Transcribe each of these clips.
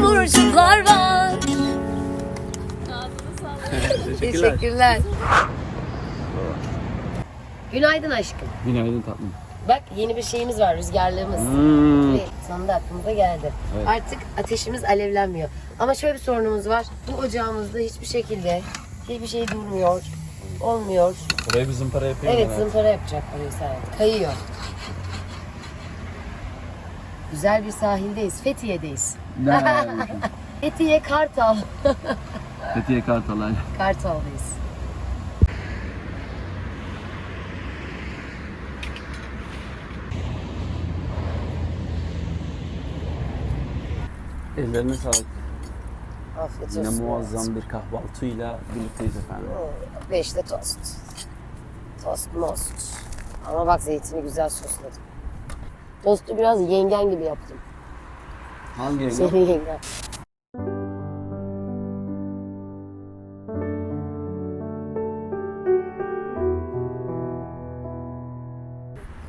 tomurcuklar var. Teşekkürler. Teşekkürler. Günaydın aşkım. Günaydın tatlım. Bak yeni bir şeyimiz var, rüzgarlığımız. Hmm. Evet, sonunda aklımıza geldi. Evet. Artık ateşimiz alevlenmiyor. Ama şöyle bir sorunumuz var. Bu ocağımızda hiçbir şekilde hiçbir şey durmuyor. Olmuyor. Buraya bir zımpara yapayım Evet mı? zımpara yapacak orayı Serhat. Kayıyor. Güzel bir sahildeyiz. Fethiye'deyiz. Fethiye Kartal. Fethiye Kartalay. Kartal'dayız. Ellerine sağlık. Afiyet Yine olsun. muazzam bir kahvaltıyla birlikteyiz efendim. Beşte tost. Tost most. Ama bak zeytini güzel sosladım. Tostu biraz yengen gibi yaptım. Hangi yenge? Senin yengen.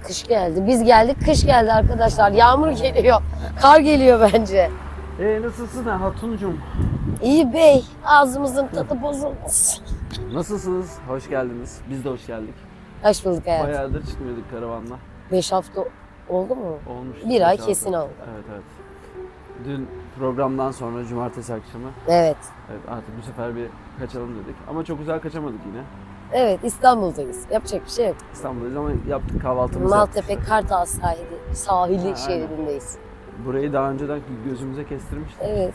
Kış geldi. Biz geldik, kış geldi arkadaşlar. Yağmur geliyor. Kar geliyor bence. Ee nasılsın ha hatuncum? İyi bey. Ağzımızın tadı bozulmasın. Nasılsınız? Hoş geldiniz. Biz de hoş geldik. Hoş bulduk hayatım. Bayağıdır çıkmıyorduk karavanla. Beş hafta oldu mu? Olmuş. Bir ay kesin oldu. Evet evet. Dün programdan sonra cumartesi akşamı Evet. evet, artık bu sefer bir kaçalım dedik. Ama çok güzel kaçamadık yine. Evet İstanbul'dayız. Yapacak bir şey yok. İstanbul'dayız ama yaptık kahvaltımızı. Maltepe Kartal sahili, sahili Ha, aynen. şeridindeyiz. Burayı daha önceden gözümüze kestirmiştik. Evet.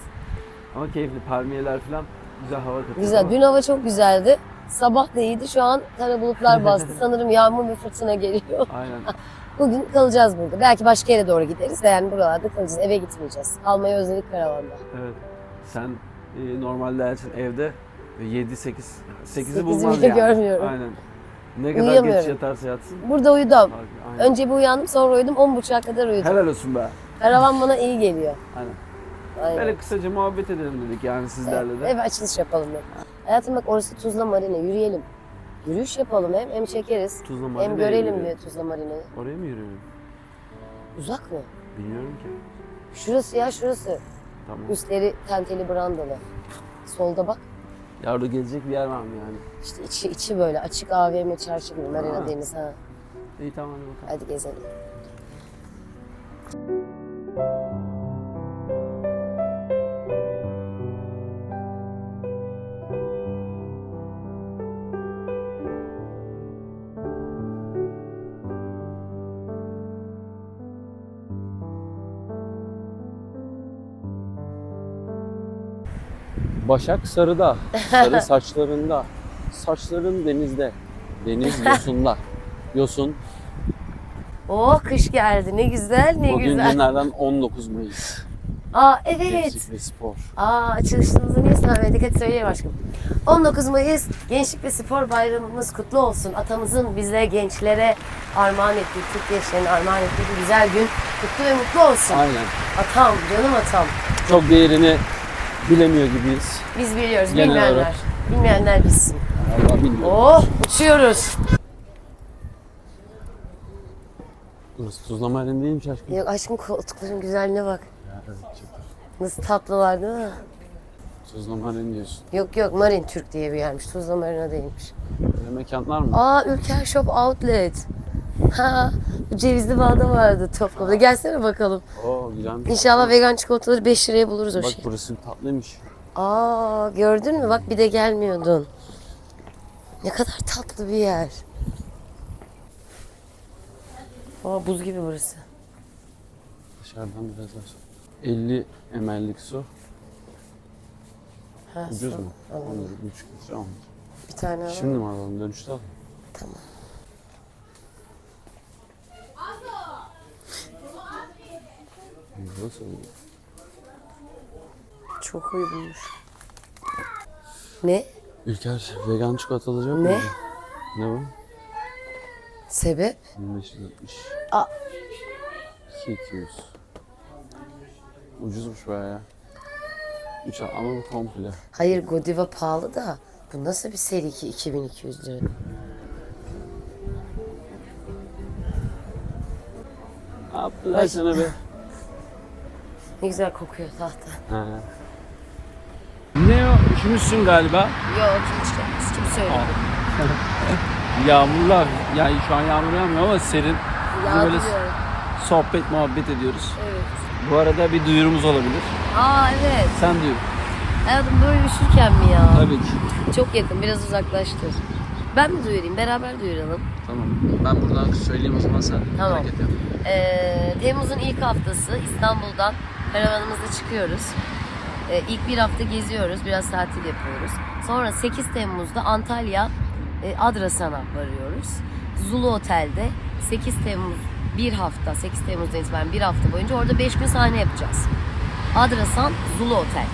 Ama keyifli. Palmiyeler falan güzel hava katıyor. Güzel. ama Dün hava çok güzeldi. Sabah da iyiydi. Şu an kara bulutlar bastı. Sanırım yağmur ve fırtına geliyor. Aynen. Bugün kalacağız burada. Belki başka yere doğru gideriz de yani buralarda kalacağız. Eve gitmeyeceğiz. Kalmayı özledik karavanda. Evet. Sen e, normalde Elçin evde 7 8 8'i Sekizi bulmaz bile yani. görmüyorum. Aynen. Ne kadar geç yatarsa yatsın. Burada uyudum. Aynen. Önce bir uyandım sonra uyudum. 10.30'a kadar uyudum. Helal olsun be. Karavan bana iyi geliyor. Aynen. Aynen. Böyle kısaca muhabbet edelim dedik yani sizlerle de. Eve açılış yapalım. Hayatım bak orası Tuzla Marina. Yürüyelim. Yürüyüş yapalım hem. Hem çekeriz. Tuzla Hem Marina'ya görelim yürüyelim. bir Tuzla Marina'yı. Oraya mı yürüyelim? Uzak mı? Bilmiyorum ki. Şurası ya şurası. Tamam. Üstleri tenteli brandalı. Solda bak. Ya orada gezecek bir yer var mı yani? İşte içi, içi böyle açık AVM çarşı gibi Marina Ha. Deniz ha. İyi tamam hadi bakalım. Hadi gezelim. Başak sarıda, sarı saçlarında, saçların denizde, deniz yosunda. Yosun, Oh kış geldi ne güzel ne bugün güzel. günlerden 19 Mayıs. Aa evet. Gençlik ve spor. Aa açılışımızı niye söylemedik hadi söyleyelim aşkım. 19 Mayıs Gençlik ve Spor Bayramımız kutlu olsun. Atamızın bize gençlere armağan ettiği, Türk gençlerine armağan ettiği güzel gün kutlu ve mutlu olsun. Aynen. Atam, canım atam. Çok değerini bilemiyor gibiyiz. Biz biliyoruz, Genel bilmeyenler. olarak. Bilmeyenler bilsin. Allah bilmiyor. Oh uçuyoruz. Burası Tuzla Marin değilmiş aşkım. Yok aşkım koltukların güzelliğine bak. Ya, evet, çok. Nasıl tatlılar değil mi? Tuzla Marin diyorsun. Yok yok Marin Türk diye bir yermiş. Tuzla Marina değilmiş. Böyle mekanlar mı? Aa Ülker Shop Outlet. Ha, Cevizli Bağ'da vardı Topkapı'da. Gelsene bakalım. Oo güzelmiş. İnşallah vegan çikolataları 5 liraya buluruz o Bak şey. burası tatlıymış. Aa gördün mü? Bak bir de gelmiyordun. Ne kadar tatlı bir yer. Aa buz gibi burası. Dışarıdan biraz daha su. 50 ml'lik su. Ha, Ucuz su. mu? Alalım. 1,5 litre almış. Bir tane alalım. Şimdi mi alalım? Dönüşte alalım. Tamam. Nasıl? Çok uygunmuş. Ne? Ülker vegan çikolata alacak Ne? mı? Ne bu? Sebep? 1560. Aa. 2200. Ucuzmuş bayağı ya. 3 ama bu komple. Hayır Godiva pahalı da bu nasıl bir seri ki 2200 lira? Abdullah sana be. Ne güzel kokuyor tahta. Ne o? Üşümüşsün galiba. Yok hiç hiç kim söyledi. Yağmurlar. Yani şu an yağmur yağmıyor ama serin. Biz böyle sohbet muhabbet ediyoruz. Evet. Bu arada bir duyurumuz olabilir. Aa evet. Sen duyur. Hayatım böyle üşürken mi ya? Tabii ki. Çok yakın biraz uzaklaştır. Ben mi duyurayım? Beraber duyuralım. Tamam. Ben buradan söyleyeyim o zaman sen. Tamam. hareket yap. Ee, Temmuz'un ilk haftası İstanbul'dan karavanımızla çıkıyoruz. Ee, ilk bir hafta geziyoruz, biraz tatil yapıyoruz. Sonra 8 Temmuz'da Antalya e, Adrasan'a varıyoruz. Zulu Otel'de 8 Temmuz bir hafta, 8 Temmuz'dan itibaren bir hafta boyunca orada 5 gün sahne yapacağız. Adrasan Zulu Otel.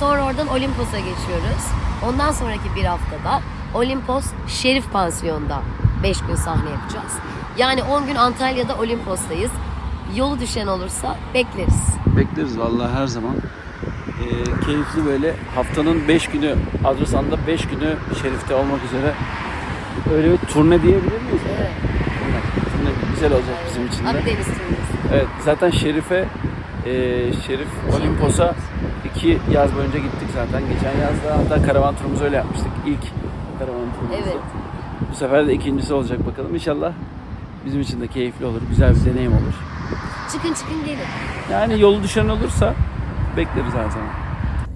Sonra oradan Olimpos'a geçiyoruz. Ondan sonraki bir haftada Olimpos Şerif Pansiyon'da 5 gün sahne yapacağız. Yani 10 gün Antalya'da Olimpos'tayız. Yolu düşen olursa bekleriz. Bekleriz vallahi her zaman. Ee, keyifli böyle haftanın 5 günü Adrasan'da 5 günü Şerif'te olmak üzere öyle bir turne diyebilir miyiz? Evet. Turne güzel olacak bizim için de. Akdeniz turnesi. Evet zaten Şerif'e e, Şerif Olimpos'a iki yaz boyunca gittik zaten. Geçen yazda hatta karavan turumuzu öyle yapmıştık. İlk karavan turumuzu. Evet. Bu sefer de ikincisi olacak bakalım. İnşallah bizim için de keyifli olur. Güzel bir deneyim olur. Çıkın çıkın gelin. Yani yolu düşen olursa bekleriz her zaman.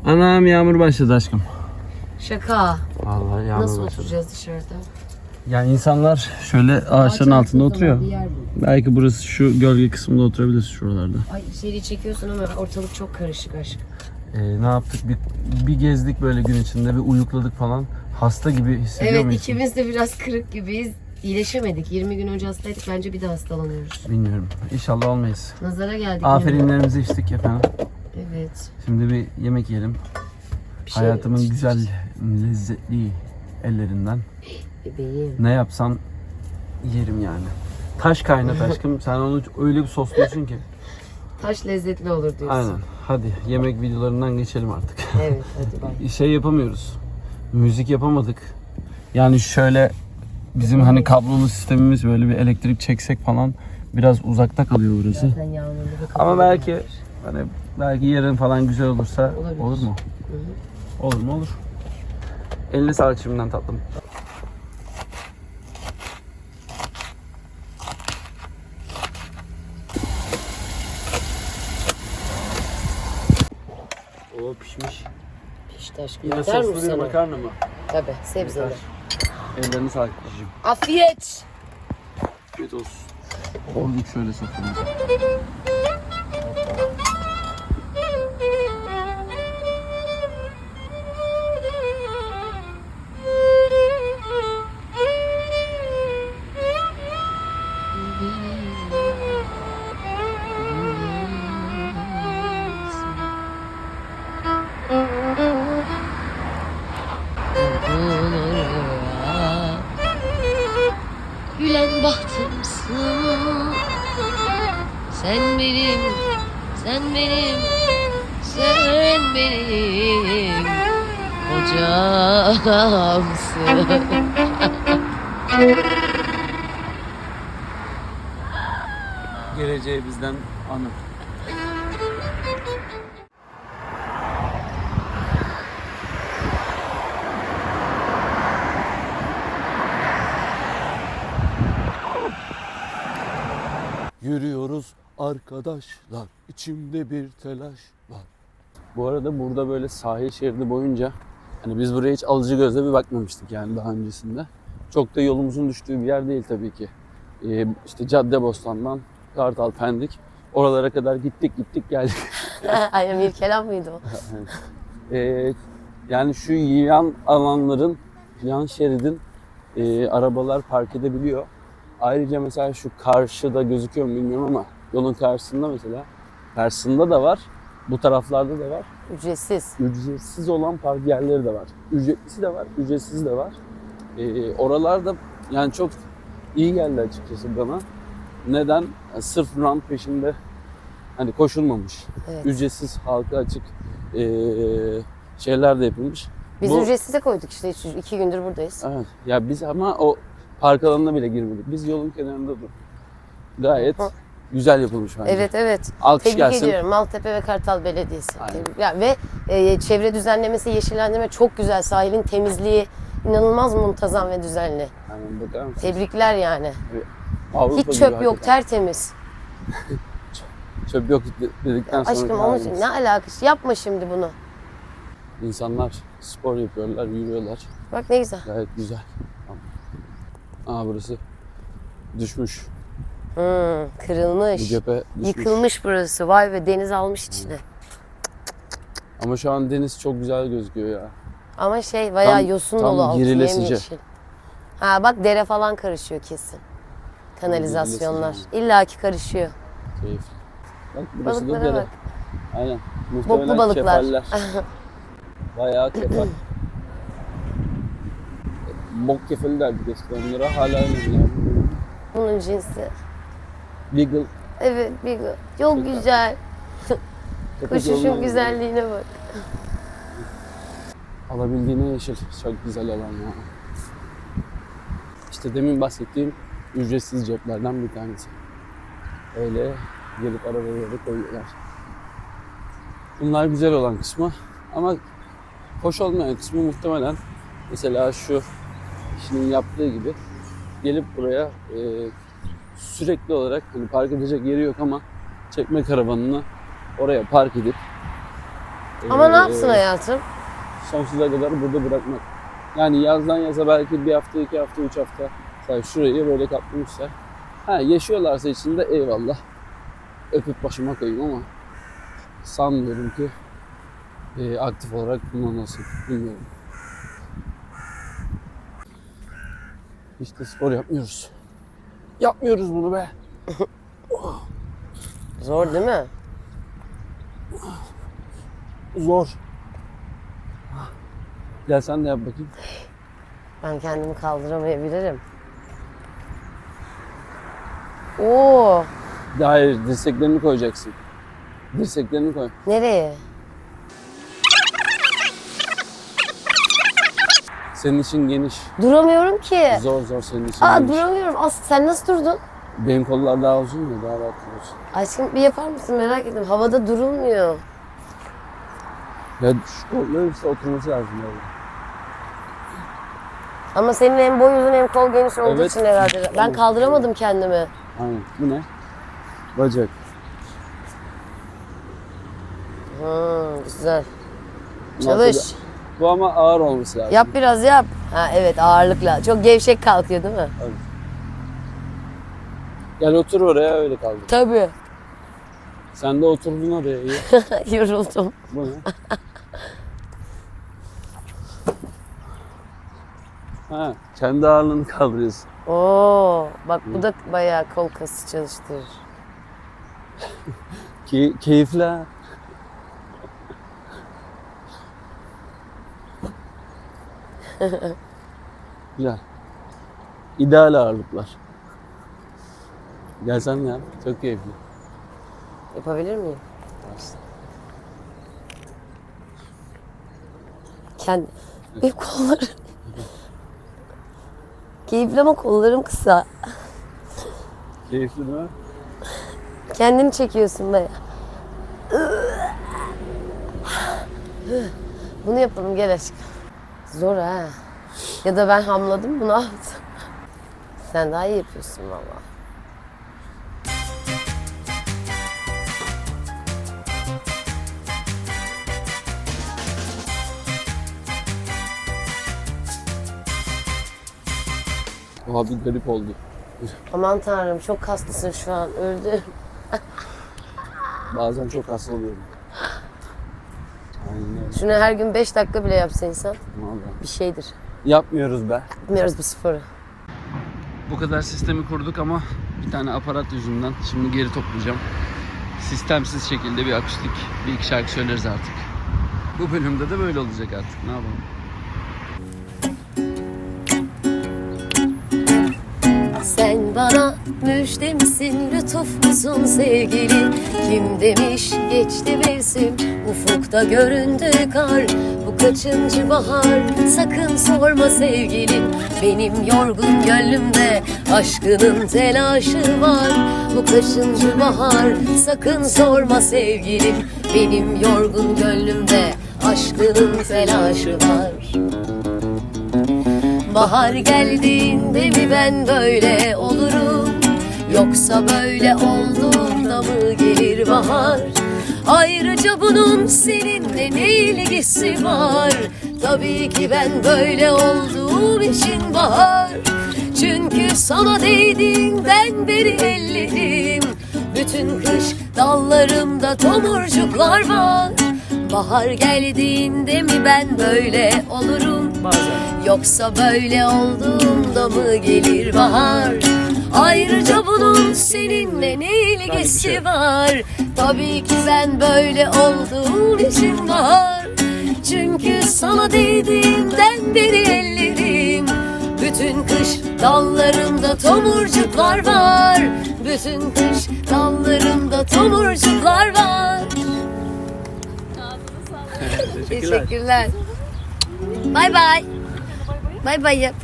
Anam yağmur başladı aşkım. Şaka. Vallahi yağmur Nasıl başladı. oturacağız dışarıda? Yani insanlar şöyle ağaçların altında oturuyor. Bir yer bul. Belki burası şu gölge kısmında oturabiliriz şuralarda. Ay seri çekiyorsun ama ortalık çok karışık aşkım. Ee, ne yaptık? Bir, bir gezdik böyle gün içinde, bir uyukladık falan. Hasta gibi hissediyor Evet muyuz? ikimiz de biraz kırık gibiyiz. İyileşemedik. 20 gün önce hastaydık. Bence bir de hastalanıyoruz. Bilmiyorum. İnşallah olmayız. Nazara geldik. Aferinlerimizi içtik efendim. Evet. Şimdi bir yemek yiyelim. Bir şey Hayatımın yok. güzel, lezzetli ellerinden. Bebeğim. Ne yapsam yerim yani. Taş kaynat aşkım. Sen onu öyle bir sosluyorsun ki. Taş lezzetli olur diyorsun. Aynen. Hadi yemek videolarından geçelim artık. Evet hadi bay. şey yapamıyoruz. Müzik yapamadık. Yani şöyle bizim hani kablolu sistemimiz böyle bir elektrik çeksek falan biraz uzakta kalıyor burası. Ama belki yer. hani belki yarın falan güzel olursa Olabilir. olur mu? Hı. Olur mu olur. Eline sağlık şimdiden tatlım. O pişmiş. Pişti aşkım. Yine Yeter mi soslu bir sana? makarna mı? Tabii sebzeli. Yeter. Ellerine sağlık cicim. Afiyet. Afiyet olsun. Olduk şöyle soframıza. Kocamsın Geleceğe bizden anı. Yürüyoruz arkadaşlar, içimde bir telaş var. Bu arada burada böyle sahil şeridi boyunca hani biz buraya hiç alıcı gözle bir bakmamıştık yani daha öncesinde. Çok da yolumuzun düştüğü bir yer değil tabii ki. Ee, işte Caddebostan'dan Kartal Pendik oralara kadar gittik gittik geldik. Aynen bir kelam mıydı o? Ee, yani şu yan alanların, yan şeridin e, arabalar park edebiliyor. Ayrıca mesela şu karşıda gözüküyor mu bilmiyorum ama yolun karşısında mesela karşısında da var. Bu taraflarda da var. Ücretsiz. Ücretsiz olan park yerleri de var. Ücretlisi de var, ücretsiz de var. Ee, oralarda yani çok iyi geldi açıkçası bana. Neden? Sırf rant peşinde hani koşulmamış. Evet. Ücretsiz halka açık ee, şeyler de yapılmış. Biz Bu- ücretsize koyduk işte iki gündür buradayız. Evet. Ya biz ama o park alanına bile girmedik. Biz yolun kenarında durduk. Gayet Hı. Güzel yapılmış bence. Evet evet. Alkış Tebrik gelsin. ediyorum Maltepe ve Kartal Belediyesi. Aynen. Tebrik- ya ve e, çevre düzenlemesi, yeşillendirme çok güzel. Sahilin temizliği inanılmaz muntazam ve düzenli. Yani bakar mısın? Tebrikler yani. Avrupa Hiç gibi çöp yok, hakikaten. tertemiz. Çöp yok de- dedikten sonra Aşkım onun için ne alakası? Yapma şimdi bunu. İnsanlar spor yapıyorlar, yürüyorlar. Bak ne güzel. Gayet güzel. Aa burası düşmüş. Hmm, Bu kırılmış. cephe düşmüş. Yıkılmış burası. Vay be deniz almış içine. Ama şu an deniz çok güzel gözüküyor ya. Ama şey bayağı Tam- yosun tam dolu altı yemyeşil. Ha bak dere falan karışıyor kesin. Kanalizasyonlar. İlla ki karışıyor. Keyifli. Bak burası da Balıklara dere. bak. Aynen. Muhtemelen Boklu balıklar. kefaller. Bayağı kefal. Bok kefali derdik eskiden onlara. Hala öyle yani. Bunun cinsi. Legal. Evet bir Çok güzel. Koşuşun güzelliğine bak. Alabildiğine yeşil. Çok güzel alan ya. İşte demin bahsettiğim ücretsiz ceplerden bir tanesi. Öyle gelip arabaları koyuyorlar. Bunlar güzel olan kısmı ama hoş olmayan kısmı muhtemelen mesela şu kişinin yaptığı gibi gelip buraya e, sürekli olarak hani park edecek yeri yok ama çekme karavanını oraya park edip Ama ne e, yapsın hayatım? sonsuza kadar burada bırakmak. Yani yazdan yaza belki bir hafta, iki hafta, üç hafta mesela şurayı böyle kaplamışlar. Ha yaşıyorlarsa içinde eyvallah. Öpüp başıma koyayım ama sanmıyorum ki e, aktif olarak kullanılsın. Bilmiyorum. Hiç de spor yapmıyoruz. Yapmıyoruz bunu be. Zor değil mi? Zor. Gel sen de yap bakayım. Ben kendimi kaldıramayabilirim. Oo, Hayır dirseklerini koyacaksın. Dirseklerini koy. nereye? Senin için geniş. Duramıyorum ki. Zor zor senin için Aa geniş. duramıyorum. As sen nasıl durdun? Benim kollar daha uzun ya daha rahat duruyorsun. Aşkım bir yapar mısın merak ettim. Havada durulmuyor. Ya şu kolların işte oturması lazım böyle. Ama senin hem boy uzun hem kol geniş olduğu Evet. için herhalde. Ben kaldıramadım kendimi. Aynen. Bu ne? Bacak. Hmm, güzel. Çalış. Bu ama ağır olması lazım. Yap biraz yap. Ha evet ağırlıkla. Çok gevşek kalkıyor değil mi? Gel otur oraya öyle kaldır. Tabii. Sen de oturdun oraya iyi. Yoruldum. Bu ne? ha, kendi ağırlığını kaldırıyorsun. Oo, bak bu da bayağı kol kası çalıştırır. Key- keyifli ha. Güzel. İdeal ağırlıklar. Gel sen de yap. Çok keyifli. Yapabilir miyim? Kendi... Benim kollarım... Keyifli ama kollarım kısa. Keyifli değil mi? Kendini çekiyorsun be. Bunu yapalım gel aşkım. Zor ha. Ya da ben hamladım bunu yaptım. Sen daha iyi yapıyorsun valla. Abi garip oldu. Aman tanrım çok kaslısın şu an öldüm. Bazen çok hasta oluyorum. Şunu her gün 5 dakika bile yapsa insan Vallahi. bir şeydir. Yapmıyoruz be. Yapmıyoruz bu sporu. Bu kadar sistemi kurduk ama bir tane aparat yüzünden şimdi geri toplayacağım. Sistemsiz şekilde bir akustik bir iki şarkı söyleriz artık. Bu bölümde de böyle olacak artık. Ne yapalım? Sen bana müjde misin, lütuf musun sevgili? Kim demiş geçti mevsim, ufukta göründü kar. Bu kaçıncı bahar, sakın sorma sevgilim. Benim yorgun gönlümde aşkının telaşı var. Bu kaçıncı bahar, sakın sorma sevgilim. Benim yorgun gönlümde aşkının telaşı var. Bahar geldiğinde mi ben böyle olurum? Yoksa böyle olduğunda mı gelir bahar? Ayrıca bunun seninle ne ilgisi var? Tabii ki ben böyle olduğum için bahar. Çünkü sana değdiğinden beri ellerim Bütün kış dallarımda tomurcuklar var. Bahar geldiğinde mi ben böyle olurum Yoksa böyle olduğumda mı gelir bahar? Ayrıca bunun seninle ne ilgisi var? Tabii ki ben böyle olduğum için bahar. Çünkü sana değdiğimden beri ellerim. Bütün kış dallarımda tomurcuklar var. Bütün kış dallarımda tomurcuklar var. Teşekkürler. Bay bay. Bay bay yap.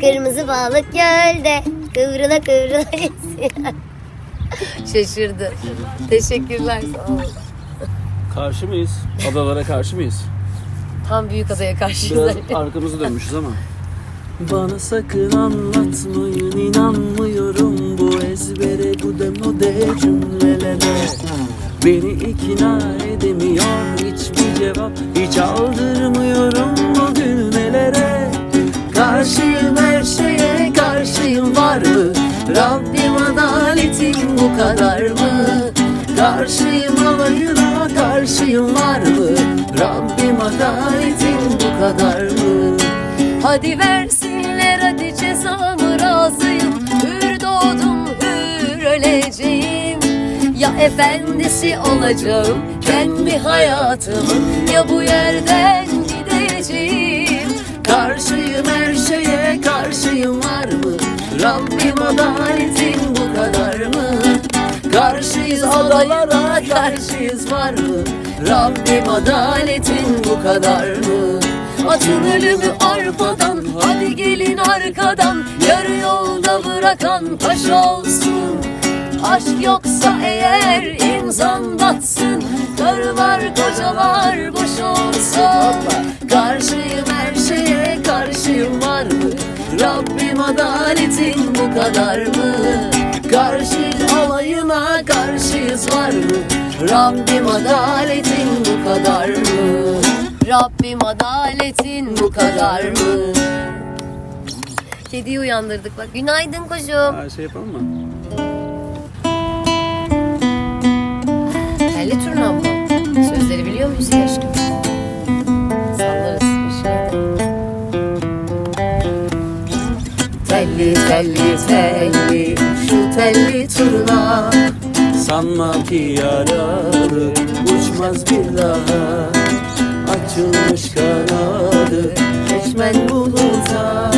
Kırmızı balık gölde kıvrıla kıvrıla esiyor. Şaşırdı. Teşekkürler. Sağ olun. Karşı mıyız? Adalara karşı mıyız? Tam büyük adaya karşıyız. Biraz arkamızı dönmüşüz ama. Bana sakın anlatmayın inanmıyorum bu ezbere bu demode cümlelere Beni ikna edemiyor hiçbir cevap Hiç aldırmıyorum kadar mı? Karşıyım alayına karşıyım var mı? Rabbim adaletin bu kadar mı? Hadi versinler hadi cezamı razıyım. Hür doğdum hür öleceğim. Ya efendisi olacağım kendi hayatımın ya bu yerden gideceğim. Karşıyım her şeye karşıyım var mı? Rabbim adaletin bu kadar mı? Karşıyız adalara karşıyız var mı? Rabbim adaletin bu kadar mı? Atın ölümü arpadan Hadi gelin arkadan Yarı yolda bırakan taş olsun Aşk yoksa eğer imzan batsın Karılar kocalar boş olsun Karşıyım her şeye karşıyım var mı? Rabbim adaletin bu kadar mı? Karşıyız alayına karşıyız var mı? Rabbim adaletin bu kadar mı? Rabbim adaletin bu kadar mı? Kediyi uyandırdık bak. Günaydın kuşum. Ha, şey yapalım mı? Telli turnam mı? Sözleri biliyor muyuz ki aşkım? Sallarız bir şeyde. Telli telli telli telli turna Sanma ki yaralı uçmaz bir daha. Açılmış kanadı geçmen buluta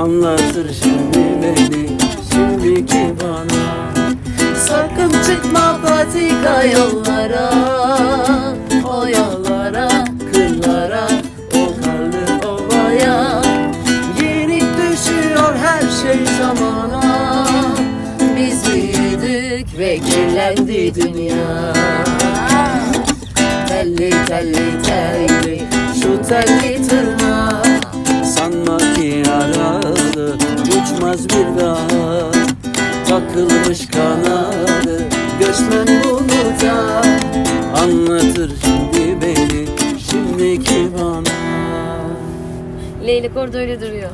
Anlatır şimdi beni şimdiki bana. Sakın çıkma patika yollara O yollara, kirlendi dünya. Telli telli telli şu telli tırnağı. Sanma ki yaralı uçmaz bir daha Takılmış kanadı göçmen buluta Anlatır şimdi beni şimdiki bana. Leylek orada öyle duruyor.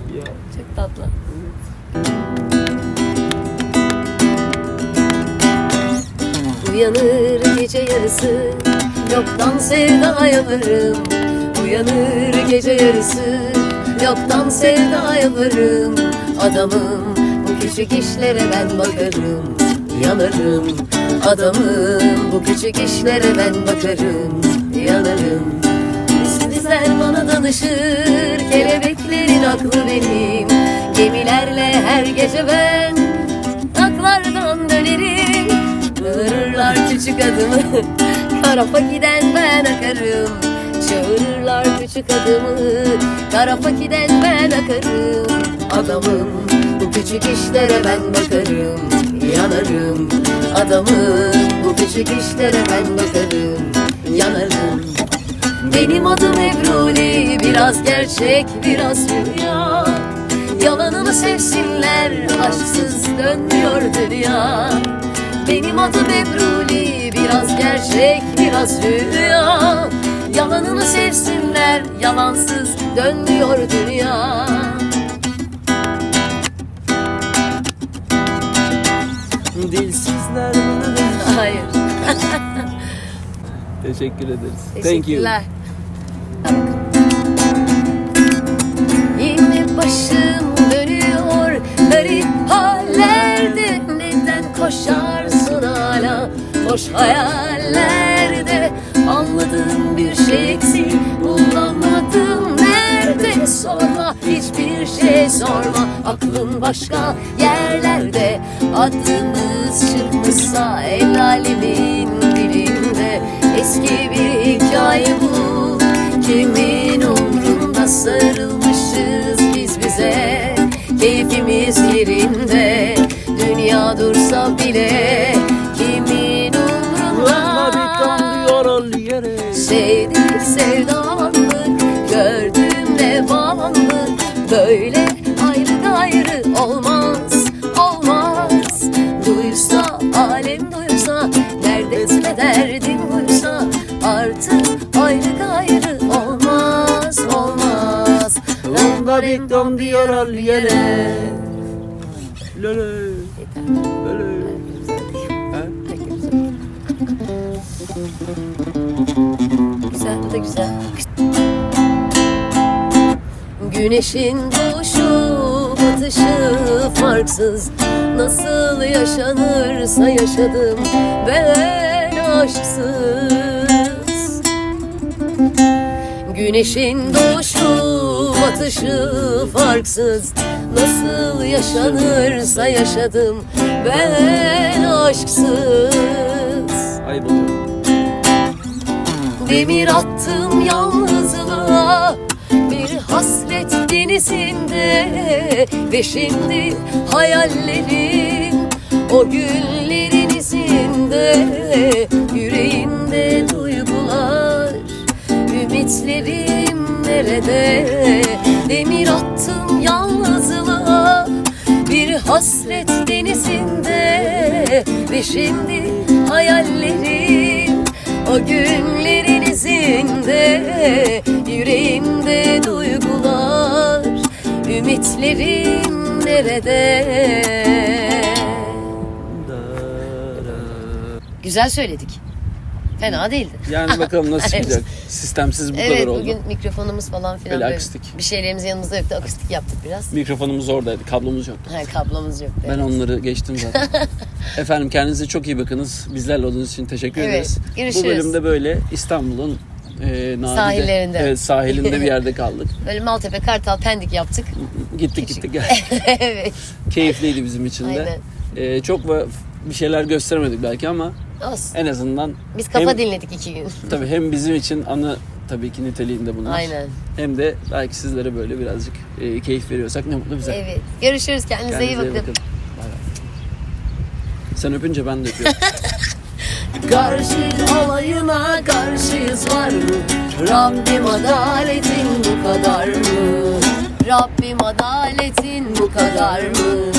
Çok tatlı. Uyanır gece yarısı Yoktan sevdaya varım. Uyanır gece yarısı Yoktan sevdaya varım. Adamım bu küçük işlere ben bakarım. Yanarım. Adamım bu küçük işlere ben bakarım. Yanarım. Bizler bana danışır Kelebeklerin aklı benim. Gemilerle her gece ben küçük adımı. Tarafa giden ben akarım. Çağırırlar küçük adımı. Tarafa giden ben akarım. Adamım bu küçük işlere ben bakarım. Yanarım. Adamım bu küçük işlere ben bakarım. Yanarım. Benim adım Ebruli Biraz gerçek biraz rüya Yalanını sevsinler Aşksız dönmüyor dünya Benim adım Ebruli Biraz gerçek biraz rüya Yalanını sevsinler Yalansız dönmüyor dünya Dilsizler Hayır Teşekkür ederiz. Thank you. Teşekkürler. Yine başım dönüyor garip hallerde Neden koşarsın hala boş hayallerde Anladığım bir şey eksik bulamadım nerede? Sorma hiçbir şey sorma. Aklın başka yerlerde Adımız çıkmışsa el alemin dilinde. Eski bir hikaye bu Kimin umrunda? Sarılmışız biz bize Keyfimiz yerinde. Dünya dursa bile Böyle ayrı gayrı olmaz Olmaz Duysa alem duysa Neredeyse derdim duysa Artık ayrı gayrı olmaz Olmaz Onda bir don diyor al yere. Lele. Lele. Güneşin doğuşu, batışı farksız. Nasıl yaşanırsa yaşadım ben aşksız. Güneşin doğuşu, batışı farksız. Nasıl yaşanırsa yaşadım ben aşksız. Demir attım yalnızlığa hasret denizinde Ve şimdi hayallerim O günlerin izinde Yüreğimde duygular Ümitlerim nerede? Demir attım yalnızlığa bir hasret denizinde Ve şimdi hayallerim o günlerin izinde Yüreğimde duygular Ümitlerim nerede Güzel söyledik Fena değildi Yani bakalım nasıl Evet. çıkacak. Sistemsiz bu Evet kadar oldu. bugün mikrofonumuz falan filan Böyle böyle akustik. Bir şeylerimiz yanımızda yoktu akustik yaptık biraz Mikrofonumuz oradaydı, kablomuz yoktu. ha, Kablomuz yoktu Ben onları geçtim zaten. Efendim kendinize çok iyi bakınız. Bizlerle olduğunuz için teşekkür Evet, ederiz. görüşürüz. Bu bölümde böyle İstanbul'un e, nadide- Sahillerinde. Evet, sahilinde bir yerde kaldık. Böyle Maltepe, Kartal, Pendik yaptık Gittik Küçük. gittik. Evet Keyifliydi bizim için de. E, çok bir şeyler gösteremedik belki ama olsun en azından Biz kafa hem, dinledik iki gün. tabii hem bizim için anı tabii ki niteliğinde bunlar. Aynen. Hem de belki sizlere böyle birazcık e, keyif veriyorsak ne mutlu bize. Evet. Görüşürüz. Kendinize, iyi bakın. Bay bay. Sen öpünce ben de öpüyorum. Karşı alayına karşıyız var mı? Rabbim adaletin bu kadar mı? Rabbim adaletin bu kadar mı?